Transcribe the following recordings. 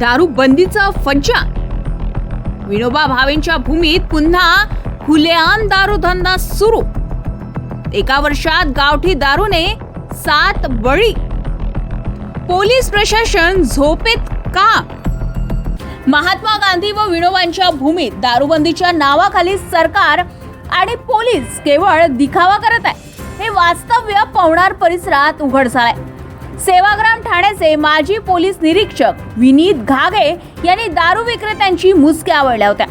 दारू बंदीचा फज्जा. विनोबा भावेंच्या भूमीत पुन्हा खुलेआम दारू धंदा सुरू. एका वर्षात गावठी दारूने सात बळी. पोलीस प्रशासन झोपेत का? महात्मा गांधी व विनोबांच्या भूमीत दारूबंदीच्या नावाखाली सरकार आणि पोलीस केवळ दिखावा करत आहे. हे वास्तव्य पवणार परिसरात उघड झालंय सेवाग्राम ठाण्याचे माजी पोलीस निरीक्षक विनीत घागे यांनी दारू विक्रेत्यांची मुसक्या आवडल्या होत्या.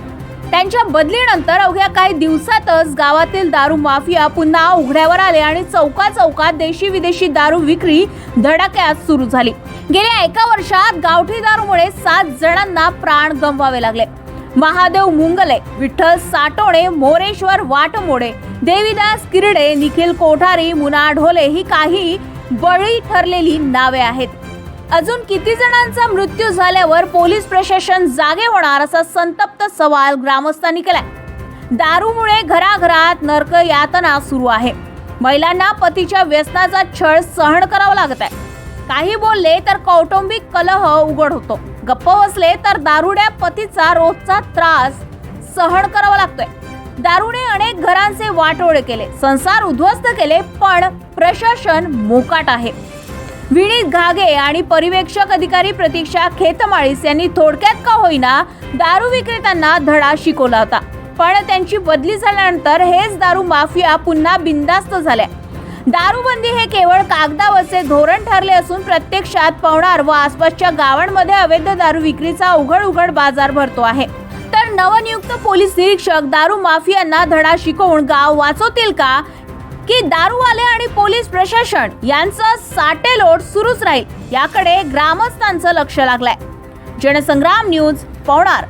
त्यांच्या बदलीनंतर अवघ्या काही दिवसातच गावातील दारू माफिया पुन्हा उघड्यावर आले आणि चौका चौकात देशी विदेशी दारू विक्री धडाक्यात सुरू झाली. गेल्या एका वर्षात गावठी दारूमुळे सात जणांना प्राण गमवावे लागले. महादेव मुंगले विठ्ठल साटोणे मोरेश्वर वाटमोडे देवीदास किरडे निखिल कोठारी मुना ढोले ही काही बळी ठरलेली नावे आहेत. अजून किती जणांचा मृत्यू झाल्यावर पोलीस प्रशासन जागे होणार असा संतप्त सवाल ग्रामस्थांनी केलाय. दारूमुळे घराघरात नरक यातना सुरू आहे. महिलांना पतीच्या व्यसनाचा छळ सहन करावा लागत आहे. काही बोलले तर कौटुंबिक कलह उघड होतो. गप्प बसले तर दारुड्या पतीचा रोजचा त्रास सहन करावा लागतोय. दारूने अनेक घरांचे वाटोळे केले. संसार उद्ध्वस्त केले पण प्रशासन मोकाट आहे. विनीत घागे आणि परिवेक्षक अधिकारी प्रतीक्षा खेतमाळीस यांनी थोडक्यात का होईना दारू विक्रेत्यांना धडा शिकवला होता. पण त्यांची बदली झाल्यानंतर हेच दारू माफिया पुन्हा बिंदास्त झाल्या. दारूबंदी हे केवळ कागदावरचे धोरण ठरले असून प्रत्यक्षात पवनार व आसपासच्या गावांमध्ये अवैध दारू विक्रीचा उघड उघड बाजार भरतो आहे. तर नवनियुक्त पोलीस निरीक्षक दारू माफियांना धडा शिकवून गाव वाचवतील का? की दारूवाले आणि पोलीस प्रशासन यांचं साटेलोट सुरूच राहील? याकडे ग्रामस्थांचं लक्ष लागलंय. जनसंग्राम न्यूज पवणार